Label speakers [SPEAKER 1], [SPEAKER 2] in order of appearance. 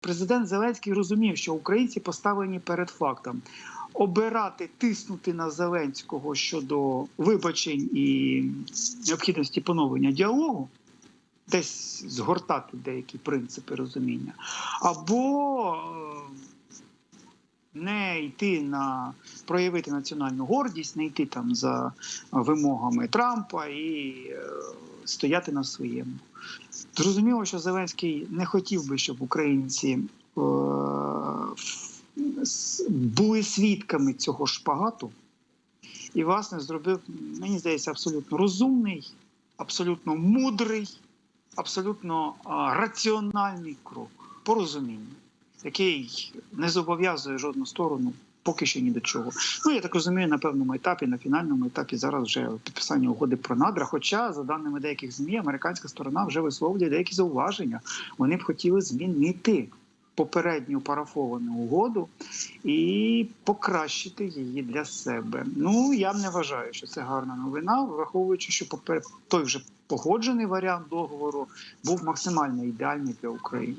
[SPEAKER 1] президент Зеленський розумів, що українці поставлені перед фактом обирати, тиснути на Зеленського щодо вибачень і необхідності поновлення діалогу, десь згортати деякі принципи розуміння, або е, не йти на проявити національну гордість, не йти там за вимогами Трампа і е, стояти на своєму. Зрозуміло, що Зеленський не хотів би, щоб українці е, були свідками цього шпагату, і, власне, зробив, мені здається, абсолютно розумний, абсолютно мудрий, абсолютно а, раціональний крок порозуміння, який не зобов'язує жодну сторону. Поки що ні до чого. Ну я так розумію, на певному етапі, на фінальному етапі зараз вже підписання угоди про надра. Хоча, за даними деяких змі, американська сторона вже висловлює деякі зауваження. Вони б хотіли змінити попередню парафовану угоду і покращити її для себе. Ну я не вважаю, що це гарна новина, враховуючи, що той вже погоджений варіант договору був максимально ідеальний для України.